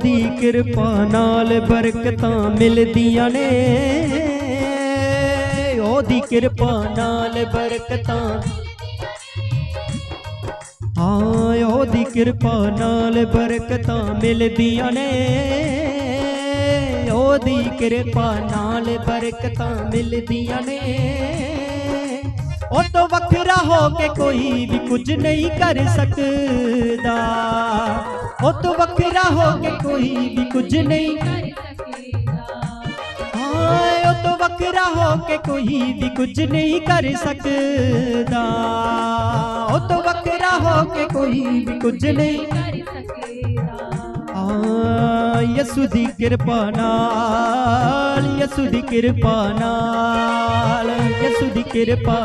ਉਹਦੀ ਕਿਰਪਾ ਨਾਲ ਬਰਕਤਾਂ ਮਿਲਦੀਆਂ ਨੇ। ਉਹਦੀ ਕਿਰਪਾ ਨਾਲ ਬਰਕਤਾਂ। ਹਾਂ, ਉਹਦੀ ਕਿਰਪਾ ਨਾਲ ਬਰਕਤਾਂ ਮਿਲਦੀਆਂ ਨੇ। ਉਹਦੀ ਕਿਰਪਾ ਨਾਲ ਬਰਕਤਾਂ ਮਿਲਦੀਆਂ ਨੇ। ਉਹ ਤੋਂ ਵੱਖਰਾ ਹੋ ਕੇ ਕੋਈ ਵੀ ਕੁਝ ਨਹੀਂ ਕਰ ਸਕਦਾ। ਉਹ ਤੋਂ ਵੱਖਰਾ ਹੋ ਕੇ ਕੋਈ ਵੀ ਕੁਝ ਨਹੀਂ। ਕਰ ਸਕੇਗਾ ਹਾਂ ਉਹ ਤੋਂ ਵੱਖਰਾ ਹੋ ਕੇ ਕੋਈ ਵੀ ਕੁਝ ਨਹੀਂ ਕਰ ਸਕਦਾ। ਉਹ ਤੋਂ ਵੱਖਰਾ ਹੋ ਕੇ ਕੋਈ ਵੀ ਕੁਝ ਨਹੀਂ। ਕਰ ਸਕੇਗਾ ਯਸੂ ਦੀ ਕਿਰਪਾ ਨਾਲ, ਯਸੂ ਦੀ ਕਿਰਪਾ ਨਾਲ, ਯਸੂ ਦੀ ਕਿਰਪਾ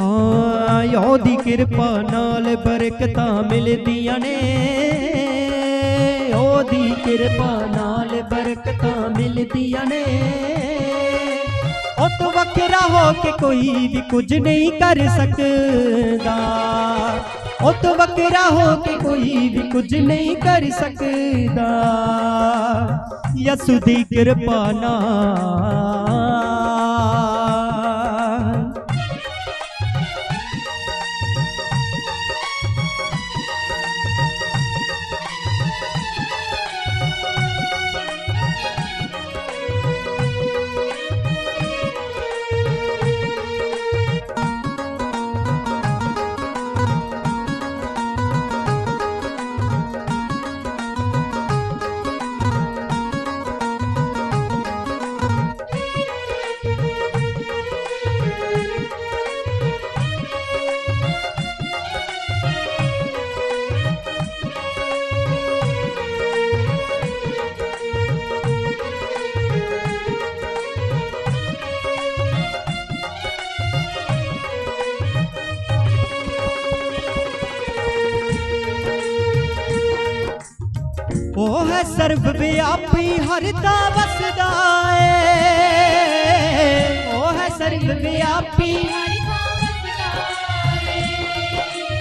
ਆ ਉਹਦੀ ਕਿਰਪਾ ਨਾਲ ਬਰਕਤਾਂ ਮਿਲਦੀਆਂ ਨੇ। ਉਹਦੀ ਕਿਰਪਾ ਨਾਲ ਬਰਕਤਾਂ ਮਿਲਦੀਆਂ ਨੇ। ਉਹ ਤੋਂ ਵੱਖਰਾ ਹੋ ਕੇ ਕੋਈ ਵੀ ਕੁਝ ਨਹੀਂ ਕਰ ਸਕਦਾ। ਉਹ ਤੋਂ ਵੱਖਰਾ ਹੋ ਕੇ ਕੋਈ ਵੀ ਕੁਝ ਨਹੀਂ ਕਰ ਸਕਦਾ। ਯਸੂ ਦੀ ਕਿਰਪਾ ਨਾਲ ਉਹ ਸਰਵ ਵਿਆਪੀ ਹਰਤਾ ਵਸਦਾ ਏ। ਉਹ ਹੈ ਸਰਵ ਵਿਆਪੀ।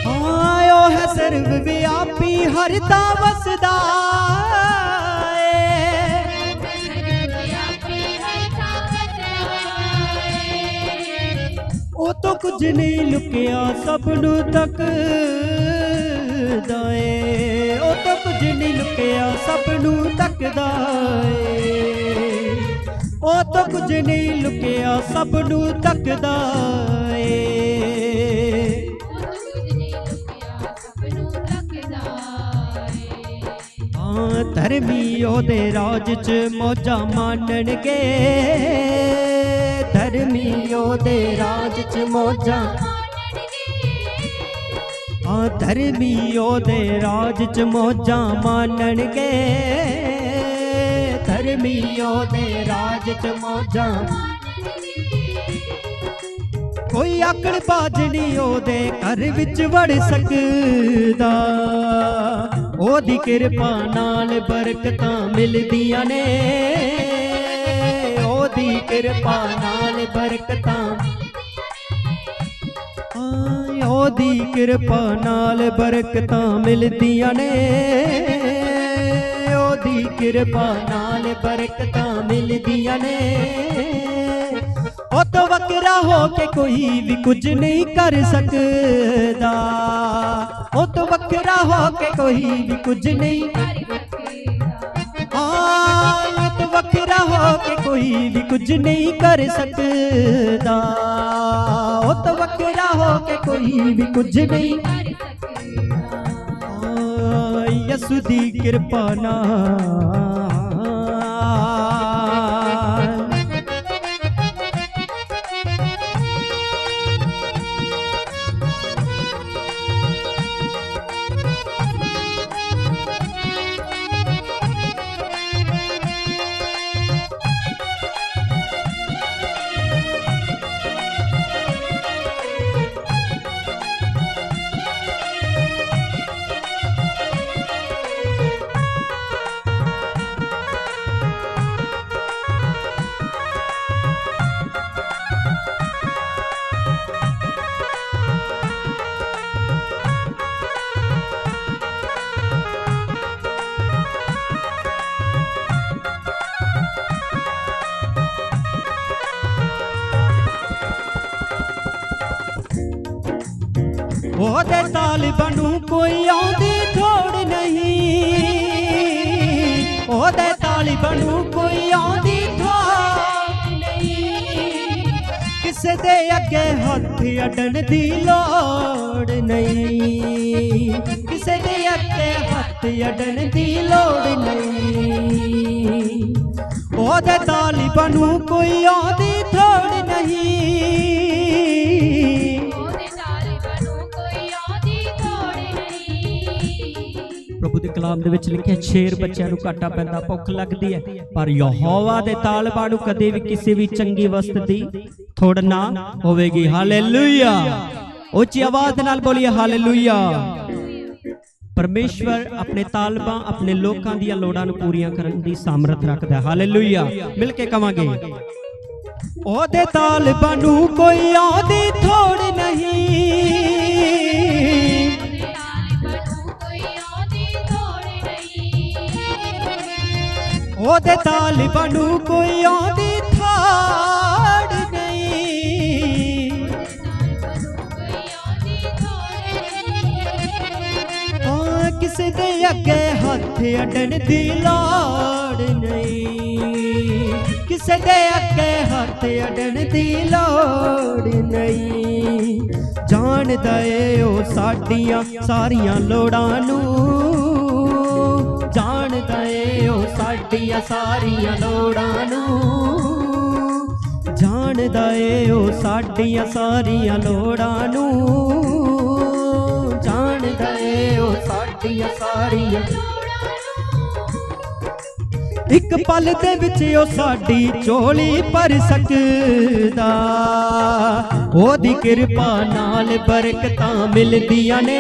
ਹਾਂ, ਉਹ ਹੈ ਸਰਵ ਵਿਆਪੀ ਹਰਤਾ ਵਸਦਾ ਉਹ ਤੋਂ ਕੁਝ ਨਹੀਂ ਲੁਕਿਆ ਸਭ ਨੂੰ ਤੱਕਦਾ ਏ। ਕੁਝ ਨਹੀਂ ਲੁਕਿਆ ਸਭ ਨੂੰ ਤੱਕਦਾ ਏ। ਉਹ ਤੋਂ ਕੁਝ ਨਹੀਂ ਲੁਕਿਆ ਸਭ ਨੂੰ ਤੱਕਦਾ ਏ। ਹਾਂ, ਧਰਮੀ ਉਹਦੇ ਰਾਜ ਚ ਮੌਜਾਂ ਮਾਣਨਗੇ ਧਰਮੀ ਉਹਦੇ ਰਾਜ ਚ ਮੌਜਾਂ ਹਾਂ ਧਰਮੀ ਉਹਦੇ ਰਾਜ ਚ ਮੌਜਾਂ ਮਾਣਨਗੇ ਧਰਮੀ ਉਹਦੇ ਰਾਜ ਚ ਮੌਜਾਂ ਕੋਈ ਆਕੜ ਬਾਜ ਨਹੀਂ ਉਹਦੇ ਘਰ ਵਿੱਚ ਵੜ ਸਕਦਾ। ਉਹਦੀ ਕਿਰਪਾ ਨਾਲ ਬਰਕਤਾਂ ਮਿਲਦੀਆਂ ਨੇ। ਉਹਦੀ ਕਿਰਪਾ ਨਾਲ ਬਰਕਤਾਂ ਉਹਦੀ ਕਿਰਪਾ ਨਾਲ ਬਰਕਤਾਂ ਮਿਲਦੀਆਂ ਨੇ। ਉਹਦੀ ਕਿਰਪਾ ਨਾਲ ਬਰਕਤਾਂ ਮਿਲਦੀਆਂ ਨੇ। ਉਹ ਤੋਂ ਵੱਖਰਾ ਹੋ ਕੇ ਕੋਈ ਵੀ ਕੁਝ ਨਹੀਂ ਕਰ ਸਕਦਾ। ਉਹ ਤੋਂ ਵੱਖਰਾ ਹੋ ਕੇ ਕੋਈ ਵੀ ਕੁਝ ਨਹੀਂ ਕਰ ਸਕੇਗਾ ਵੱਖਰਾ ਹੋ ਕੇ ਕੋਈ ਵੀ ਕੁਝ ਨਹੀਂ ਕਰ ਸਕਦਾ। ਉਹ ਤੋਂ ਵੱਖਰਾ ਹੋ ਕੇ ਕੋਈ ਵੀ ਕੁਝ ਨਹੀਂ ਕਰ ਸਕੇਗਾ ਆ, ਦੀ ਕਿਰਪਾ ਨਾਲ ਉਹਦੇ ਤਾਲਿਬਾਂ ਨੂੰ ਕੋਈ ਆਉਂਦੀ ਥੋੜ ਨਹੀਂ। ਉਹਦੇ ਤਾਲਿਬਾਂ ਨੂੰ ਕੋਈ ਆਉਂਦੀ ਥੋੜ ਨਹੀਂ। ਕਿਸੇ ਦੇ ਅੱਗੇ ਹੱਥ ਅਡਣ ਦੀ ਲੋੜ ਨਹੀਂ। ਕਿਸੇ ਦੇ ਅੱਗੇ ਹੱਥ ਅਡਣ ਦੀ ਲੋੜ ਨਹੀਂ। ਉਹਦੇ ਤਾਲਿਬਾਂ ਨੂੰ ਕੋਈ ਆਉਂਦੀ ਥੋੜ ਨਹੀਂ। ਕਲਾਮ ਦੇ ਵਿੱਚ ਲਿਖਿਆ, ਸ਼ੇਰ ਬੱਚਿਆਂ ਨੂੰ ਘਾਟਾ ਪੈਂਦਾ, ਭੁੱਖ ਲੱਗਦੀ ਹੈ। ਪਰ ਯਹੋਵਾ ਦੇ ਤਾਲਬਾਂ ਨੂੰ ਕਦੇ ਵੀ ਕਿਸੇ ਵੀ ਚੰਗੀ ਵਸਤ ਦੀ ਥੋੜ ਨਾ ਹੋਵੇਗੀ। ਹਾਲੇਲੂਇਆ। ਉੱਚੀ ਆਵਾਜ਼ ਨਾਲ ਬੋਲੀਏ, ਹਾਲੇਲੂਇਆ। ਪਰਮੇਸ਼ਵਰ ਆਪਣੇ ਤਾਲਬਾਂ ਆਪਣੇ ਲੋਕਾਂ ਦੀਆਂ ਲੋੜਾਂ ਨੂੰ ਪੂਰੀਆਂ ਕਰਨ ਦੀ ਸਮਰੱਥ ਰੱਖਦਾ ਹੈ। ਹਾਲੇਲੂਇਆ। ਮਿਲ ਕੇ ਕਵਾਂਗੇ, ਉਹਦੇ ਤਾਲਬਾਂ ਨੂੰ ਕੋਈ ਆਉਂਦੀ ਥੋੜ ਨਹੀਂ। ਉਹਦੇ ਤਾਲਿਬਾਂ ਨੂੰ ਕੋਈ ਆਉਂਦੀ ਥਾੜ ਨਹੀਂ। ਹਾਂ, ਕਿਸੇ ਦੇ ਅੱਗੇ ਹੱਥ ਅਡਣ ਦੀ ਲੋੜ ਨਹੀਂ। ਕਿਸੇ ਦੇ ਅੱਗੇ ਹੱਥ ਅਡਣ ਦੀ ਲੋੜ ਨਹੀਂ। ਜਾਣਦਾ ਏ ਉਹ ਸਾਡੀਆਂ ਸਾਰੀਆਂ ਲੋੜਾਂ ਨੂੰ ਜਾਣਦਾ ਏ ਉਹ ਸਾਡੀਆਂ ਸਾਰੀਆਂ ਲੋੜਾਂ ਨੂੰ। ਜਾਣਦਾ ਏ ਉਹ ਸਾਡੀਆਂ ਸਾਰੀਆਂ ਲੋੜਾਂ ਨੂੰ। ਜਾਣਦਾ ਏ ਉਹ ਸਾਡੀਆਂ ਸਾਰੀਆਂ ਇੱਕ ਪਲ ਦੇ ਵਿੱਚ ਉਹ ਸਾਡੀ ਝੋਲੀ ਭਰ ਸਕਦਾ। ਉਹਦੀ ਕਿਰਪਾ ਨਾਲ ਬਰਕਤਾਂ ਮਿਲਦੀਆਂ ਨੇ।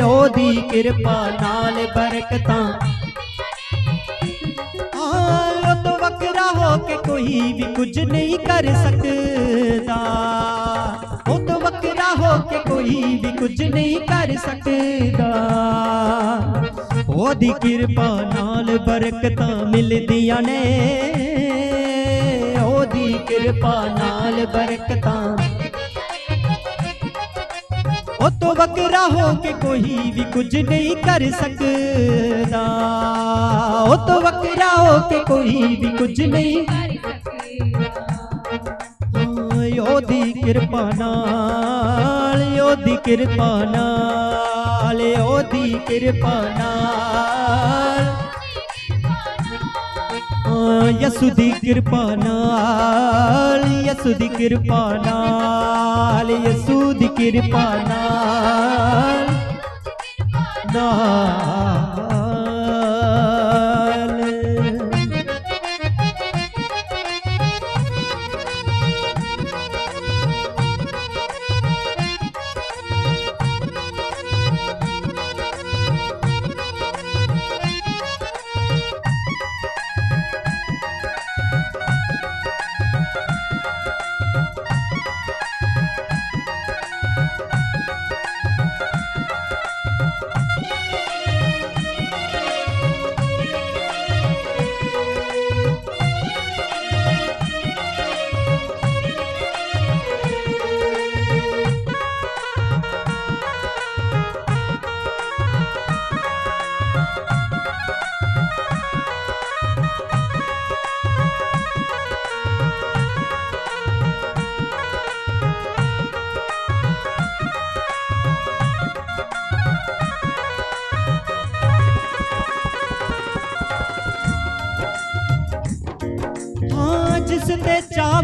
ਉਹਦੀ ਕਿਰਪਾ ਨਾਲ ਬਰਕਤਾਂ। ਆ ਤੋਂ ਵੱਖਰਾ ਹੋ ਕੇ ਕੋਈ ਵੀ ਕੁਝ ਨਹੀਂ ਕਰ ਸਕਦਾ। ਉਹ ਤੋਂ ਵੱਖਰਾ ਹੋ ਕੇ ਕੋਈ ਵੀ ਕੁਝ ਨਹੀਂ ਕਰ ਸਕਦਾ। ਉਹਦੀ ਕਿਰਪਾ ਨਾਲ ਬਰਕਤਾਂ ਮਿਲਦੀਆਂ ਨੇ। ਉਹਦੀ ਕਿਰਪਾ ਨਾਲ ਬਰਕਤਾਂ ਉਹ ਤੋਂ ਵੱਖਰਾ ਹੋ ਕੇ ਕੋਈ ਵੀ ਕੁਝ ਨਹੀਂ ਕਰ ਸਕਦਾ। ਉਹ ਤੋਂ ਵੱਖਰਾ ਹੋ ਕੇ ਕੋਈ ਵੀ ਕੁਝ ਨਹੀਂ ਕਰ ਸਕਦਾ। ਹਾਂ, ਉਹਦੀ ਕਿਰਪਾ ਨਾਲ ਉਹਦੀ ਕਿਰਪਾ ਨਾਲ ਉਹਦੀ ਕਿਰਪਾ ਨਾਲ। ਹਾਂ, ਯਿਸੂ ਦੀ ਕਿਰਪਾ ਨਾਲ ਯਿਸੂ ਦੀ ਕਿਰਪਾ ਨਾਲ ਯਸੂ ਦੀ ਕਿਰਪਾ ਨਾਲ। ਨਾਲ।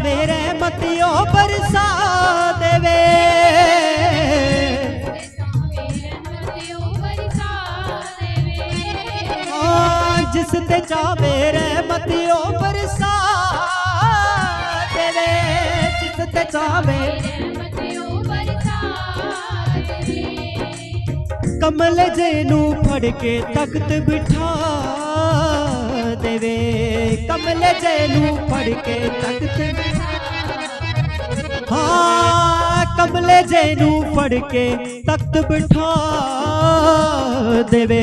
ਤੇ ਚਾਵੇ ਰਹਿਮਤ ਬਰਸਾ ਦੇਵੇ ਜਿਸ ਤੇ ਚਾਵੇ ਰਹਿਮਤ ਬਰਸਾ ਦੇਵੇ ਜਿਸ ਤੇ ਚਾਵੇ ਕਮਲ ਜੇ ਨੂੰ ਫੜ ਕੇ ਤਖਤ ਬਿਠਾ ਦੇਵੇ ਕਮਲ ਜੇ ਨੂੰ ਫੜ ਕੇ ਤਖਤ ਹਾਂ, ਕਮਲੇ ਜੇ ਨੂੰ ਫੜ ਕੇ ਤਖਤ ਬਿਠਾ ਦੇਵੇ।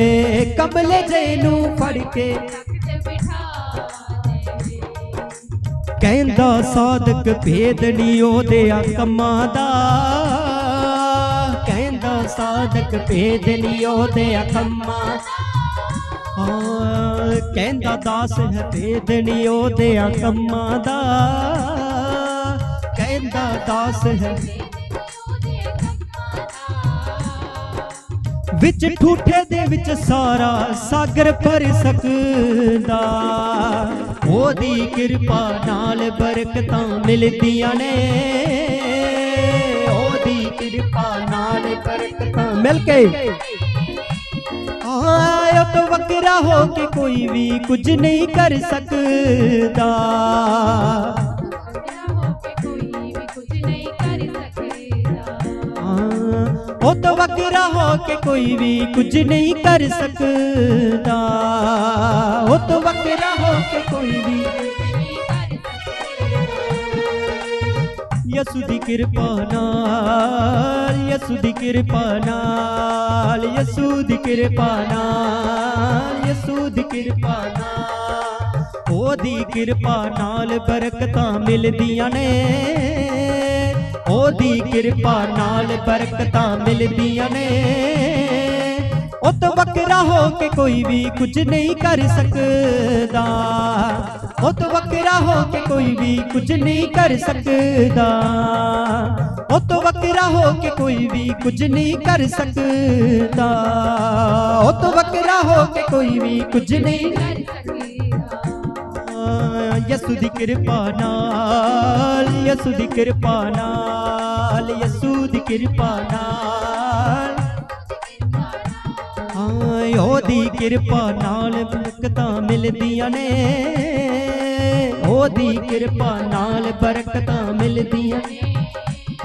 ਕਮਲੇ ਜੇ ਨੂੰ ਫੜ ਕੇ ਕਹਿੰਦਾ ਸਾਧਕ ਭੇਦ ਨਹੀਂ ਉਹਦੇ ਆ ਕੰਮਾਂ ਦਾ ਸਾਧਕ ਭੇਦ ਨੀ ਉਹਦੇ ਅਖੰਮਾਂ ਹਾਂ। ਕਹਿੰਦਾ ਦਾਸ ਹੈ ਭੇਦ ਨੀ ਉਹਦੇ ਕੰਮਾਂ ਦਾ। ਕਹਿੰਦਾ ਦਾਸ ਹੈ ਵਿੱਚ ਠੂਠੇ ਦੇ ਵਿੱਚ ਸਾਰਾ ਸਾਗਰ ਭਰ ਸਕਦਾ। ਉਹਦੀ ਕਿਰਪਾ ਨਾਲ ਬਰਕਤਾਂ ਮਿਲਦੀਆਂ ਨੇ। ਉਹਦੀ ਕਿਰਪਾ ਨਾਲ ਬਰਕਤਾਂ ਮਿਲ ਕੇ ਤੋਂ ਵਕਰਾ ਹੋ ਕੇ ਕੋਈ ਵੀ ਕੁਝ ਨਹੀਂ ਕਰ ਸਕਦਾ ਵੱਖਰਾ ਹੋ ਕੇ ਕੋਈ ਵੀ ਕੁਝ ਨਹੀਂ ਕਰ ਸਕਦਾ। ਹਾਂ, ਉਹ ਤੋਂ ਵੱਖਰਾ ਹੋ ਕੇ ਕੋਈ ਵੀ ਕੁਝ ਨਹੀਂ ਕਰ ਸਕਦਾ। ਉਹ ਤੋਂ ਵੱਖਰਾ ਹੋ ਕੇ ਕੋਈ ਵੀ ਯਸੂ ਦੀ ਕਿਰਪਾ ਨਾਲ, ਯਸੂ ਦੀ ਕਿਰਪਾ ਨਾਲ, ਯਸੂ ਦੀ ਕਿਰਪਾ ਨਾਲ, ਯਸੂ ਦੀ ਕਿਰਪਾ ਨਾਲ। ਉਹਦੀ ਕਿਰਪਾ ਨਾਲ ਬਰਕਤਾਂ ਮਿਲਦੀਆਂ ਨੇ। ਉਹਦੀ ਕਿਰਪਾ ਨਾਲ ਬਰਕਤਾਂ ਮਿਲਦੀਆਂ ਨੇ। ਉਹ ਤੋਂ ਵੱਖਰਾ ਹੋ ਕੇ ਕੋਈ ਵੀ ਕੁਝ ਨਹੀਂ ਕਰ ਸਕਦਾ। ਉਹ ਤੋਂ ਵੱਖਰਾ ਹੋ ਕੇ ਕੋਈ ਵੀ ਕੁਝ ਨਹੀਂ ਕਰ ਸਕਦਾ। ਉਹ ਤੋਂ ਵੱਖਰਾ ਹੋ ਕੇ ਕੋਈ ਵੀ ਕੁਝ ਨਹੀਂ ਕਰ ਸਕਦਾ। ਉਹ ਤੋਂ ਵੱਖਰਾ ਹੋ ਕੇ ਕੋਈ ਵੀ ਕੁਝ ਨਹੀਂ ਕਰ ਸਕਦਾ। ਯਸੂ ਦੀ ਕਿਰਪਾ ਨਾਲ, ਯਸੂ ਦੀ ਕਿਰਪਾ ਨਾਲ, ਯਸੂ ਦੀ ਕਿਰਪਾ ਨਾਲ। ਉਹਦੀ ਕਿਰਪਾ ਨਾਲ ਬਰਕਤਾਂ ਮਿਲਦੀਆਂ ਨੇ। ਉਹਦੀ ਕਿਰਪਾ ਨਾਲ ਬਰਕਤਾਂ ਮਿਲਦੀਆਂ। ਨੇ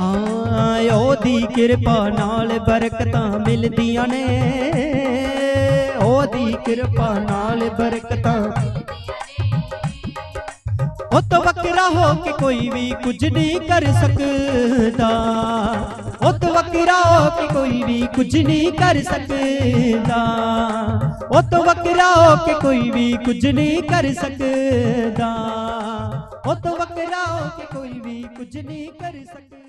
ਹਾਂ, ਉਹਦੀ ਕਿਰਪਾ ਨਾਲ ਬਰਕਤਾਂ ਮਿਲਦੀਆਂ ਨੇ। ਉਹਦੀ ਕਿਰਪਾ ਨਾਲ ਬਰਕਤਾਂ ਉਹ ਤੋਂ ਵੱਖਰਾ ਹੋ ਕੇ ਕੋਈ ਵੀ ਕੁਝ ਨਹੀਂ ਕਰ ਸਕਦਾ। ਉਹ ਤੋਂ ਵੱਖਰਾ ਹੋ ਕੇ ਕੋਈ ਵੀ ਕੁਝ ਨਹੀਂ ਕਰ ਸਕਦਾ। ਉਹ ਤੋਂ ਵੱਖਰਾ ਹੋ ਕੇ ਕੋਈ ਵੀ ਕੁਝ ਨਹੀਂ ਕਰ ਸਕਦਾ। ਉਹ ਤੋਂ ਵੱਖਰਾ ਹੋ ਕੇ ਕੋਈ ਵੀ ਕੁਝ ਨਹੀਂ ਕਰ ਸਕਦਾ।